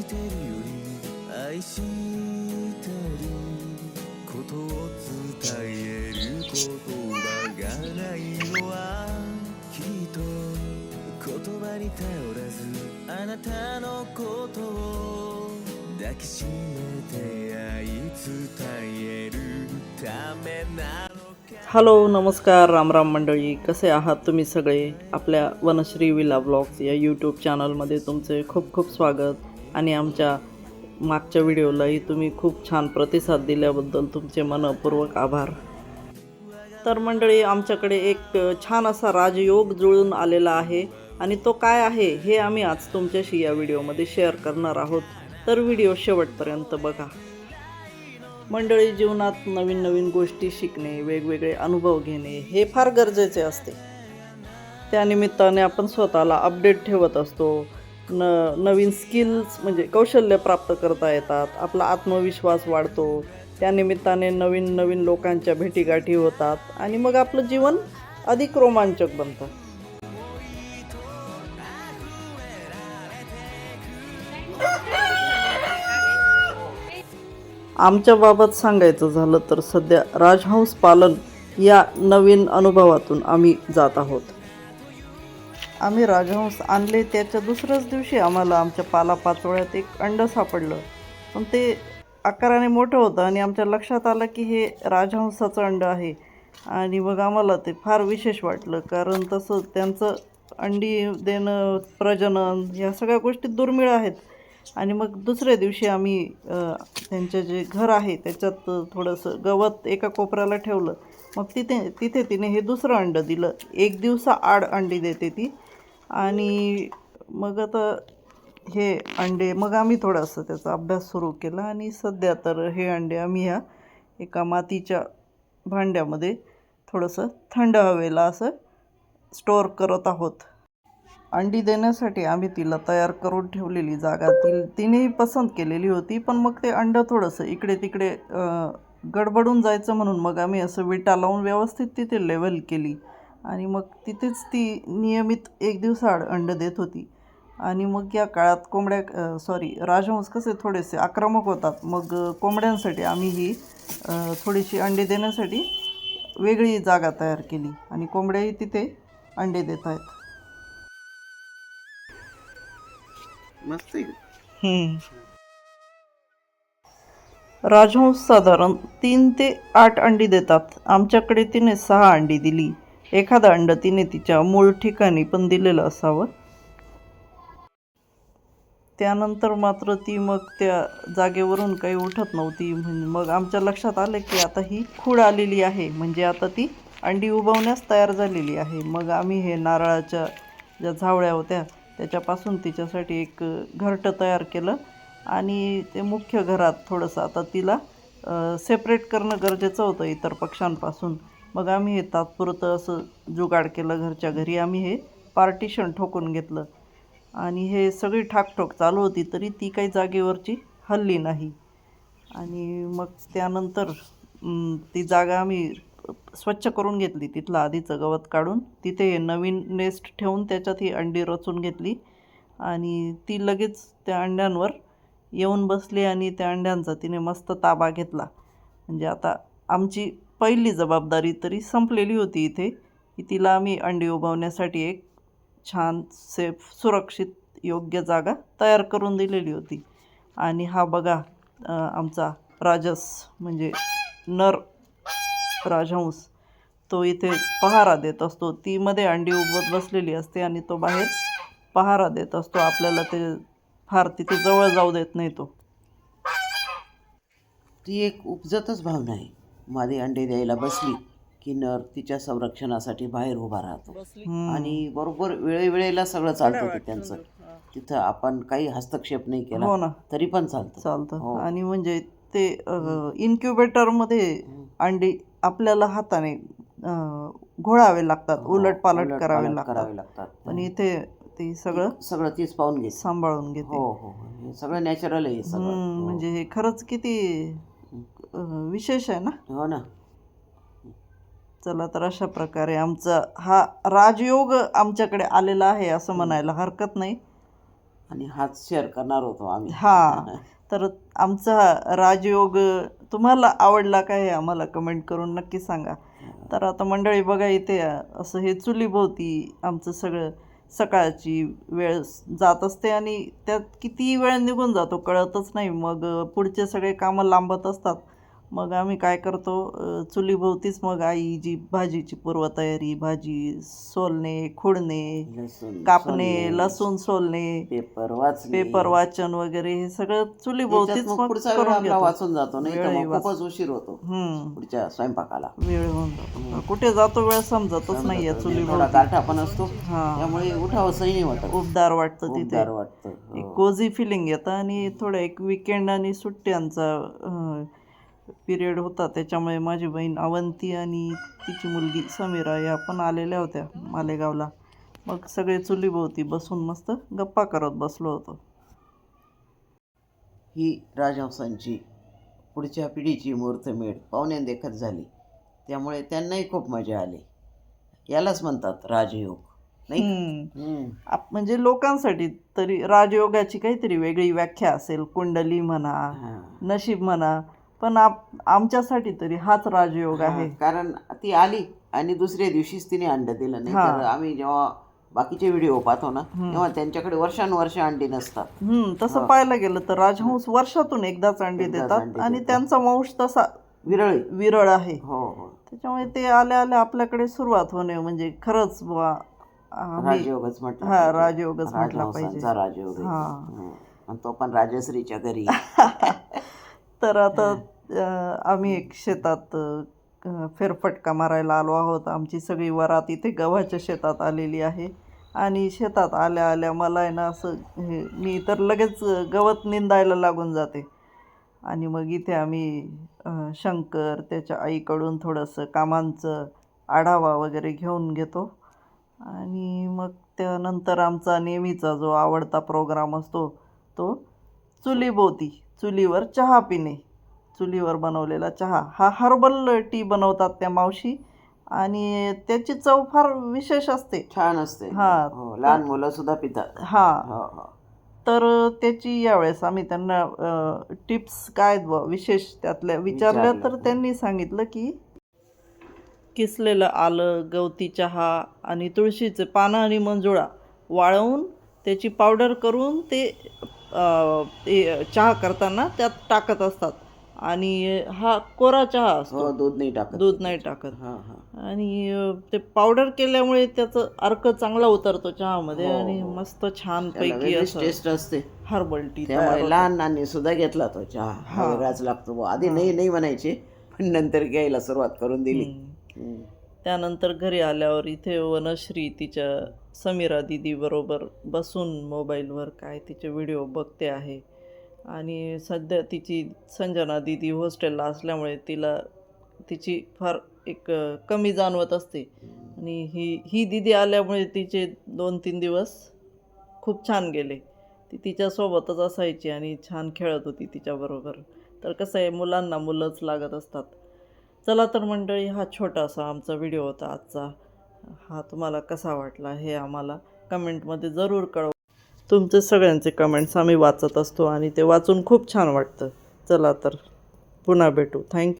してるより愛してることを伝える言葉がないのはきっと言葉に頼らずあなたのことを抱きしめて愛伝えるためなのか hello नमस्कार रामराम मंडळी कसे आहात तुम्ही सगळे आपल्या वनश्री विला ब्लॉग्स या यूट्यूब चॅनलमध्ये तुमचे खूप खूप स्वागत आणि आमच्या मागच्या व्हिडिओलाही तुम्ही खूप छान प्रतिसाद दिल्याबद्दल तुमचे मनपूर्वक आभार. तर मंडळी आमच्याकडे एक छान असा राजयोग जुळून आलेला आहे आणि तो काय आहे हे आम्ही आज तुमच्याशी या व्हिडिओमध्ये शेअर करणार आहोत. तर व्हिडिओ शेवटपर्यंत बघा. मंडळी जीवनात नवीन नवीन गोष्टी शिकणे वेगवेगळे अनुभव घेणे हे फार गरजेचे असते. त्यानिमित्ताने आपण स्वतःला अपडेट ठेवत असतो. न नवीन स्किल्स म्हणजे कौशल्य प्राप्त करता येतात. आपला आत्मविश्वास वाढतो. त्यानिमित्ताने नवीन नवीन लोकांच्या भेटीगाठी होतात आणि मग आपलं जीवन अधिक रोमांचक बनतं. आमच्या बाबत सांगायचं झालं तर सध्या राजहंस पालन या नवीन अनुभवातून आम्ही जात आहोत. आम्ही राजहंस आणले त्याच्या दुसऱ्याच दिवशी आम्हाला आमच्या पालापाचोळ्यात एक अंड सापडलं. पण ते आकाराने मोठं होतं आणि आमच्या लक्षात आलं की हे राजहंसाचं अंड आहे. आणि मग आम्हाला ते फार विशेष वाटलं कारण तसं त्यांचं अंडी देणं प्रजनन ह्या सगळ्या गोष्टी दुर्मिळ आहेत. आणि मग दुसऱ्या दिवशी आम्ही त्यांचं जे घर आहे त्याच्यात थोडंसं गवत एका कोपऱ्याला ठेवलं. मग तिथे तिथे तिने हे दुसरं अंडं दिलं. एक दिवसा आड अंडी देते ती. आणि मग आता हे अंडे मग आम्ही थोडासा त्याचा अभ्यास सुरू केला आणि सध्या तर हे अंडे आम्ही ह्या एका मातीच्या भांड्यामध्ये थोडंसं थंड हवेला असं स्टोअर करत आहोत. अंडी देण्यासाठी आम्ही तिला तयार करून ठेवलेली जागा ती तिनेही पसंत केलेली होती पण मग ते अंडं थोडंसं इकडे तिकडे गडबडून जायचं म्हणून मग आम्ही असं विटा लावून व्यवस्थित तिथे लेवल केली. आणि मग तिथेच ती नियमित एक दिवसाआड अंडं देत होती. आणि मग या काळात कोंबड्या सॉरी राजहंस कसे थोडेसे आक्रमक होतात. मग कोंबड्यांसाठी आम्ही ही थोडीशी अंडी देण्यासाठी वेगळी जागा तयार केली आणि कोंबड्याही तिथे अंडे देत आहेत. मस्त. राजहंस साधारण तीन ते आठ अंडी देतात. आमच्याकडे तिने सहा अंडी दिली. एखादं अंड तिने तिच्या मूळ ठिकाणी पण दिलेलं असावं. त्यानंतर मात्र ती मग त्या जागेवरून काही उठत नव्हती. म्हणजे मग आमच्या लक्षात आलं की आता ही खूड आलेली आहे. म्हणजे आता ती अंडी उबवण्यास तयार झालेली आहे. मग आम्ही हे नारळाच्या ज्या झावळ्या होत्या त्याच्यापासून तिच्यासाठी एक घरटं तयार केलं. आणि ते मुख्य घरात थोडंसं आता तिला सेपरेट करणं गरजेचं होतं इतर पक्ष्यांपासून. मग आम्ही हे तात्पुरतं असं जुगाड केलं घरच्या घरी. आम्ही हे पार्टिशन ठोकून घेतलं. आणि हे सगळी ठाकठोक चालू होती तरी ती काही जागेवरची हल्ली नाही. आणि मग त्यानंतर ती जागा आम्ही स्वच्छ करून घेतली. तिथलं आधीचं गवत काढून तिथे हे नवीन नेस्ट ठेवून त्याच्यात ही अंडी रचून घेतली. आणि ती लगेच त्या अंड्यांवर येऊन बसली आणि त्या अंड्यांचा तिने मस्त ताबा घेतला. म्हणजे आता आमची पहिली जबाबदारी तरी संपलेली होती इथे की तिला आम्ही अंडी उबवण्यासाठी एक छान सेफ सुरक्षित योग्य जागा तयार करून दिलेली होती. आणि हा बघा आमचा राजस म्हणजे नर राजहंस तो इथे पहारा देत असतो. ती मध्ये अंडी उबत बसलेली असते आणि तो बाहेर पहारा देत असतो. आपल्याला ते फार तिथे जवळ जाऊ देत नाही तो. ती एक उपजतच भावना आहे. मादी अंडे द्यायला बसली की नर तिच्या संरक्षणासाठी बाहेर उभा राहतो. आणि बरोबर वेळेवेळेला सगळं चालतं ते त्यांचं. तिथं आपण काही हस्तक्षेप नाही हो केला ना. तरी पण चालतं. चालतं. हो. आणि म्हणजे ते इन्क्युबेटरमध्ये अंडी आपल्याला हाताने अ, घोळावे लागतात उलट पालट उलट करावे पालट लागतात. करावे लागतात. पण इथे ते सगळं सगळं तीच पाहून घेते. सांभाळून घेते. हो हो. हे सगळं नॅचरल आहे हे सगळं. हम्म, हो. म्हणजे हे खरंच किती विशेष आहे ना? हो ना. चला तर अशा प्रकारे आमचा हा राजयोग आमच्याकडे आलेला आहे असं म्हणायला हरकत नाही. आणि हाच शेअर करणार होतो आम्ही. हा तर आमचा हा राजयोग तुम्हाला आवडला का हे आम्हाला कमेंट करून नक्की सांगा. तर आता मंडळी बघा इथे असं हे चुलीभोवती आमचं सगळं सकाळची वेळ जात असते आणि त्यात किती वेळ निघून जातो कळतच नाही. मग पुढचे सगळे कामं लांबत असतात. मग आम्ही काय करतो चुलीभोवतीच मग आई जी भाजीची पूर्वतयारी भाजी सोलणे खुडणे कापणे लसूण सोलणे पेपर वाचणे. पेपर वाचन वगैरे हे सगळं चुलीभोवतीच मग करून वाचून जातो नाही खूपच उशीर होतो पुढच्या स्वयंपाकाला. वेळ होऊन जातो. कुठे जातो वेळ समजतच नाही. या चुलीभोवती गाठा पण असतो. त्यामुळे उठावंसही नाही वाटत. उबदार वाटतं तिथे. वाटतं. एक हो. कोझी फिलिंग येतं आणि थोडं एक विकेंड आणि सुट्ट्यांचा पिरियड होता त्याच्यामुळे माझी बहीण अवंती आणि तिची मुलगी समीरा या पण आलेल्या होत्या मालेगावला. मग सगळे चुलीभोवती बसून मस्त गप्पा करत बसलो होतो. ही राजहंसांची पुढच्या पिढीची मुहूर्तमेढ पाहुण्यां देखत झाली. त्यामुळे त्यांनाही खूप मजा आली. यालाच म्हणतात राजयोग नाही म्हणजे लोकांसाठी तरी राजयोगाची काहीतरी वेगळी व्याख्या असेल. कुंडली म्हणा. नशीब म्हणा पण आप आमच्यासाठी तरी हाच राजयोग आहे. कारण ती आली आणि दुसऱ्या दिवशीच तिने अंड दिलं. नाही तर आम्ही जेव्हा बाकीचे व्हिडिओ पाहतो ना तेव्हा त्यांच्याकडे वर्षानुवर्ष अंडी नसतात. तसं पाहायला गेलं तर राजहंस वर्षातून एकदाच अंडी देतात आणि. त्यांचा वंश तसा विरळी. विरळ आहे. हो हो. त्याच्यामुळे ते आल्या आल्या आपल्याकडे सुरुवात होणे म्हणजे खरंच बुवा राजयोगच म्हटलं हा, पाहिजे. राजयोगच म्हटला राजहंसांचा राजयोग. हा. तो पण राजश्रीच्या घरी. तर आता आम्ही एक शेतात फेरफटका मारायला आलो आहोत. आमची सगळी वरात इथे गव्हाच्या शेतात आलेली आहे. आणि शेतात आल्या आल्या मला आहे ना असं हे मी तर लगेच गवत निंदायला लागून जाते. आणि मग इथे आम्ही शंकर त्याच्या आईकडून थोडंसं कामांचं आढावा वगैरे घेऊन घेतो. आणि मग त्यानंतर आमचा नेहमीचा जो आवडता प्रोग्राम असतो तो चुलीभोवती. चुलीवर चहा पिणे. चुलीवर बनवलेला चहा हा हर्बल टी बनवतात त्या मावशी आणि त्याची चव फार विशेष असते. छान असते. हा. हो लहान मुलं सुद्धा पितात. हां. हो हो. तर त्याची यावेळेस आम्ही त्यांना टिप्स काय विशेष त्यातल्या विचारल्या विचारलं, तर. त्यांनी सांगितलं की किसलेलं आलं गवती चहा आणि तुळशीचे पानं आणि मंजुळा वाळवून त्याची पावडर करून ते चहा करताना त्यात टाकत असतात. आणि हा कोरा चहा असतो. हो दूध नाही टाकत. दूध नाही टाकत. हा हा. आणि ते पावडर केल्यामुळे त्याचं अर्क चांगला उतरतो चहामध्ये हो, आणि हो. मस्त वेगळीच असं टेस्ट असते. हर्बल टी लहान नानी सुद्धा घेतला तो चहा. हा. वेगळाच लागतो. आधी नाही नाही म्हणायचे पण नंतर घ्यायला सुरुवात करून दिली. त्यानंतर घरी आल्यावर इथे वनश्री तिच्या समीरा दिदीबरोबर बसून मोबाईलवर काय तिचे व्हिडिओ बघते आहे. आणि सध्या तिची संजना दिदी हॉस्टेलला असल्यामुळे तिला तिची फार एक कमी जाणवत असते. आणि ही ही दिदी आल्यामुळे तिचे दोन तीन दिवस खूप छान गेले. ती तिच्यासोबतच असायची आणि छान खेळत होती तिच्याबरोबर. तर कसं आहे मुलांना मुलंच लागत असतात. चला तर मंडळी हा छोटासा आमचा व्हिडिओ होता आजचा. हा तुम्हाला कसा वाटला हे आम्हाला कमेंटमध्ये जरूर कळवा. तुमचे सगळ्यांचे कमेंट्स आम्ही वाचत असतो आणि ते वाचून खूप छान वाटतं. चला तर पुन्हा भेटू. थँक्यू